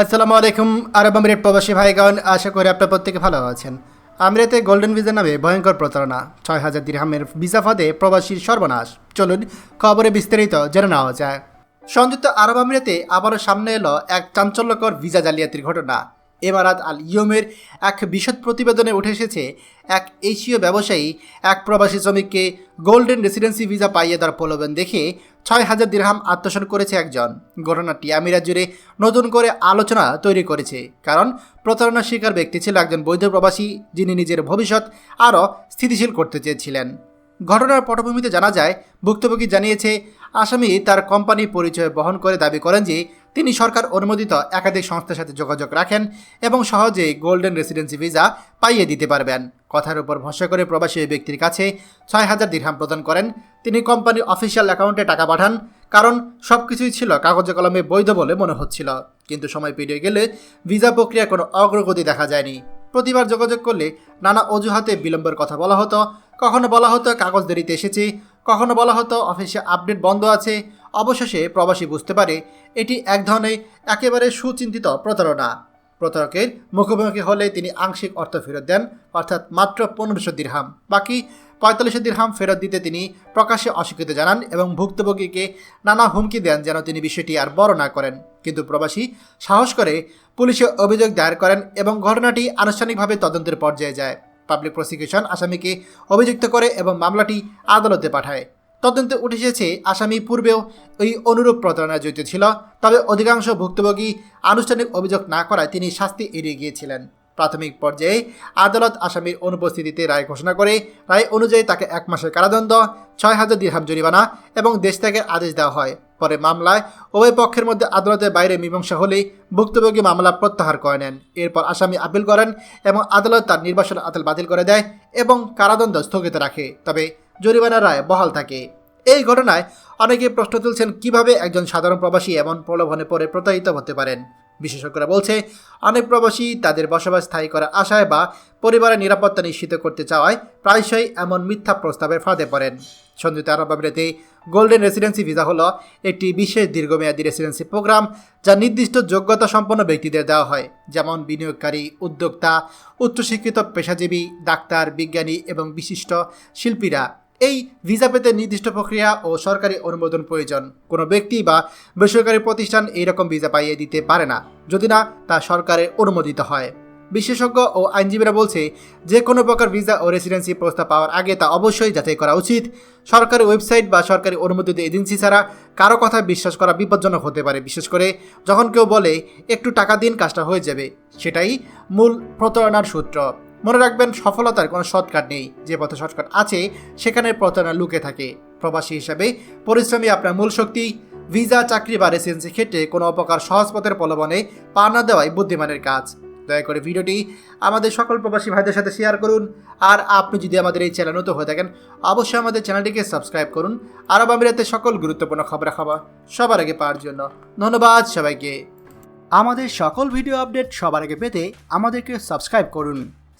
আসসালামু আলাইকুম, আরব আমিরেট প্রবাসী ভাইগণ, আশা করি আপনার প্রত্যেকে ভালো আছেন। আমিরাতে গোল্ডেন ভিজা নামে ভয়ঙ্কর প্রতারণা, ছয় হাজার দিরহামের ভিসা ফাঁদে প্রবাসীর সর্বনাশ। চলুন খবরে বিস্তারিত জেনে নেওয়া যায় সংযুক্ত আরব আমিরাতে আবারও সামনে এলো এক চাঞ্চল্যকর ভিসা জালিয়াতির ঘটনা। এমারাত আল ইয়মের এক বিশদ প্রতিবেদনে উঠে এসেছে, এক এশীয় ব্যবসায়ী এক প্রবাসী শ্রমিককে গোল্ডেন রেসিডেন্সি ভিসা পাইয়ে দেওয়ার প্রলোভন দেখে ছয় হাজার দিরহাম আত্মসাৎ করেছে একজন। ঘটনাটি আমিরাত জুড়ে নতুন করে আলোচনা তৈরি করেছে, কারণ প্রতারণার শিকার ব্যক্তি ছিল একজন বৈধ প্রবাসী যিনি নিজের ভবিষ্যৎ আরও স্থিতিশীল করতে চেয়েছিলেন। ঘটনার পটভূমিতে জানা যায়, ভুক্তভোগী জানিয়েছে, আসামি তার কোম্পানি পরিচয় বহন করে দাবি করেন যে তিনি সরকার অনুমোদিত একাধিক সংস্থার সাথে যোগাযোগ রাখেন এবং সহজেই গোল্ডেন রেসিডেন্সি ভিসা পাইয়ে দিতে পারবেন। কথার উপর ভরসা করে প্রবাসী ব্যক্তির কাছে ছয় হাজার দিরহাম প্রদান করেন। তিনি কোম্পানির অফিসিয়াল অ্যাকাউন্টে টাকা পাঠান, কারণ সব কিছুই ছিল কাগজে কলমে বৈধ বলে মনে হচ্ছিল। কিন্তু সময় পেরিয়ে গেলে ভিসা প্রক্রিয়ার কোনো অগ্রগতি দেখা যায়নি। প্রতিবার যোগাযোগ করলে নানা অজুহাতে বিলম্বের কথা বলা হতো। কখনো বলা হতো কাগজ দেরিতে এসেছে, কখনো বলা হতো অফিসে আপডেট বন্ধ আছে অবশেষে প্রবাসী বুঝতে পারে এটি এক ধরনের একেবারে সুচিন্তিত প্রতারণা। প্রতারকের মুখোমুখি হলে তিনি আংশিক অর্থ ফেরত দেন, অর্থাৎ মাত্র পনেরোশো দিরহাম। বাকি পঁয়তাল্লিশশো দিরহাম ফেরত দিতে তিনি প্রকাশ্যে অস্বীকৃতি জানান এবং ভুক্তভোগীকে নানা হুমকি দেন যেন তিনি বিষয়টি আর বড় না করেন। কিন্তু প্রবাসী সাহস করে পুলিশে অভিযোগ দায়ের করেন এবং ঘটনাটি আনুষ্ঠানিকভাবে তদন্তের পর্যায়ে যায়। পাবলিক প্রসিকিউশন আসামিকে অভিযুক্ত করে এবং মামলাটি আদালতে পাঠায়। তদন্তে উঠে এসেছে আসামি পূর্বেও ওই অনুরূপ প্রতারণায় জড়িত ছিল, তবে অধিকাংশ ভুক্তভোগী আনুষ্ঠানিক অভিযোগ না করায় তিনি শাস্তি এড়িয়ে গিয়েছিলেন। প্রাথমিক পর্যায়ে আদালত আসামির অনুপস্থিতিতে রায় ঘোষণা করে, রায় অনুযায়ী তাকে এক মাসের কারাদণ্ড, ছয় হাজার দিরহাম জরিমানা এবং দেশ ত্যাগের আদেশ দেওয়া হয়। পরে মামলায় উভয় পক্ষের মধ্যে আদালতের বাইরে মীমাংসা হলেই ভুক্তভোগী মামলা প্রত্যাহার করে নেন। এরপর আসামি আপিল করেন এবং আদালত তার নির্বাসন আদাল বাতিল করে দেয় এবং কারাদণ্ড স্থগিত রাখে। তবে জরিমানার রায় বহাল থাকে। এই ঘটনায় অনেকে প্রশ্ন তুলছেন কীভাবে একজন সাধারণ প্রবাসী এমন প্রলোভনে পড়ে প্রতারিত হতে পারেন। বিশেষজ্ঞরা বলছে, অনেক প্রবাসী তাদের বসবাস স্থায়ী করার আশায় বা পরিবারের নিরাপত্তা নিশ্চিত করতে চাওয়ায় প্রায়শই এমন মিথ্যা প্রস্তাবের ফাঁদে পড়েন। সংযুক্ত আরব আমিরাতে গোল্ডেন রেসিডেন্সি ভিসা হলো একটি বিশেষ দীর্ঘমেয়াদী রেসিডেন্সি প্রোগ্রাম যা নির্দিষ্ট যোগ্যতা সম্পন্ন ব্যক্তিদের দেওয়া হয়, যেমন বিনিয়োগকারী, উদ্যোক্তা, উচ্চশিক্ষিত পেশাজীবী, ডাক্তার, বিজ্ঞানী এবং বিশিষ্ট শিল্পীরা। এই ভিসা পেতে নির্দিষ্ট প্রক্রিয়া ও সরকারি অনুমোদন প্রয়োজন। কোনো ব্যক্তি বা বেসরকারি প্রতিষ্ঠান এইরকম ভিসা পাইয়ে দিতে পারে না, যদি না তা সরকারের অনুমোদিত হয়। বিশেষজ্ঞ ও আইনজীবীরা বলছে, যে কোনো প্রকার ভিসা ও রেসিডেন্সি প্রস্তাব পাওয়ার আগে তা অবশ্যই যাচাই করা উচিত। সরকারি ওয়েবসাইট বা সরকারি অনুমোদিত এজেন্সি ছাড়া কারও কথা বিশ্বাস করা বিপজ্জনক হতে পারে, বিশেষ করে যখন কেউ বলে, একটু টাকা দিন, কাজটা হয়ে যাবে। সেটাই মূল প্রতারণার সূত্র। মনে রাখবেন, সফলতার কোনো শর্টকাট নেই। যে পথে শর্টকাট আছে, সেখানে প্রতারণা লুকে থাকে। প্রবাসী হিসাবে পরিশ্রমী আপনার মূল শক্তি, ভিসা, চাকরি বা রেসিডেন্সি ক্ষেত্রে কোনো অপকার সহজ পথের প্রলোভনে পা না দেওয়াই বুদ্ধিমানের কাজ। দয়া করে ভিডিওটি আমাদের সকল প্রবাসী ভাইদের সাথে শেয়ার করুন। আর আপনি যদি আমাদের এই চ্যানেল নতুন হয়ে থাকেন, অবশ্যই আমাদের চ্যানেলটিকে সাবস্ক্রাইব করুন। আরব আমিরাতে সকল গুরুত্বপূর্ণ খবর খাবার সবার আগে পাওয়ার জন্য। ধন্যবাদ সবাইকে। আমাদের সকল ভিডিও আপডেট সবার আগে পেতে আমাদেরকে সাবস্ক্রাইব করুন।